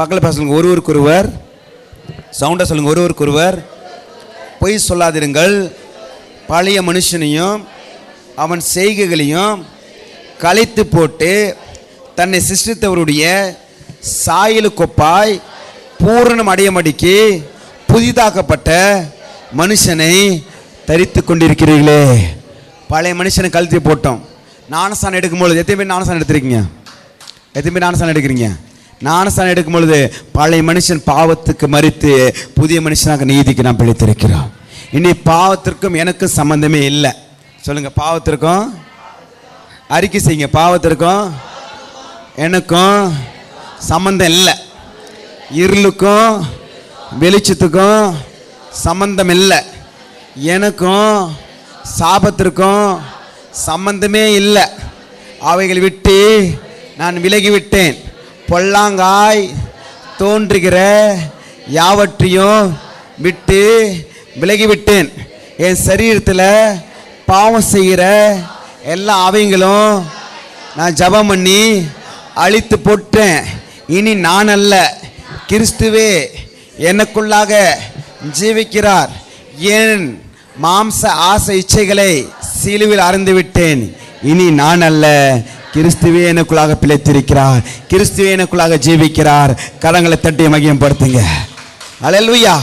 பக்கத்தில் பேசுங்க ஒருவருக்கு ஒருவர் சவுண்டாக சொல்லுங்க ஒருவருக்கு ஒருவர் பொய் சொல்லாதிருங்கள். பழைய மனுஷனையும் அவன் செய்கைகளையும் கலைத்து போட்டு தன்னை சிருஷ்டித்தவருடைய சாயலுக்கொப்பாய் பூரணம் அடையமடிக்கு புதிதாக்கப்பட்ட மனுஷனை தரித்து கொண்டிருக்கிறீர்களே. பழைய மனுஷனை கழுத்தி போட்டோம். நானசான் எடுக்கும்பொழுது எத்தனை பேர் நானசான் எடுத்திருக்கீங்க? எத்தனை பேர் நானசான் எடுக்கிறீங்க? ஞானஸ்தானம் எடுக்கும் பொழுது பழைய மனுஷன் பாவத்துக்கு மறித்து புதிய மனுஷனாக நீதிக்கு நாம் பிழைத்திருக்கிறோம். இனி பாவத்திற்கும் எனக்கும் சம்பந்தமே இல்லை. சொல்லுங்க பாவத்திற்கும்? அறிக்கை செய்யுங்க பாவத்திற்கும்? எனக்கும் சம்மந்தம் இல்லை. இருளுக்கும் வெளிச்சத்துக்கும் சம்பந்தம் இல்லை. எனக்கும் சாபத்திற்கும் சம்பந்தமே இல்லை. அவைகளை விட்டு நான் விலகி விட்டேன் பொல்லாங்காய் தோன்றுகிற யாவற்றையும் விட்டு விலகிவிட்டேன். என் சரீரத்தில் பாவம் செய்கிற எல்லா அவைங்களும் நான் ஜெபம் பண்ணி அழித்து போட்டேன். இனி நான் அல்ல கிறிஸ்துவே எனக்குள்ளாக ஜீவிக்கிறார். என் மாம்ச ஆசை இச்சைகளை சிலுவில் அறந்துவிட்டேன். இனி நான் அல்ல கிறிஸ்துவே எனக்குள்ளாக பிழைத்திருக்கிறார். கிறிஸ்துவே எனக்குள்ளாக ஜீவிக்கிறார். கரங்களை தட்டி மகிமைப்படுத்துங்க. அல்லேலூயா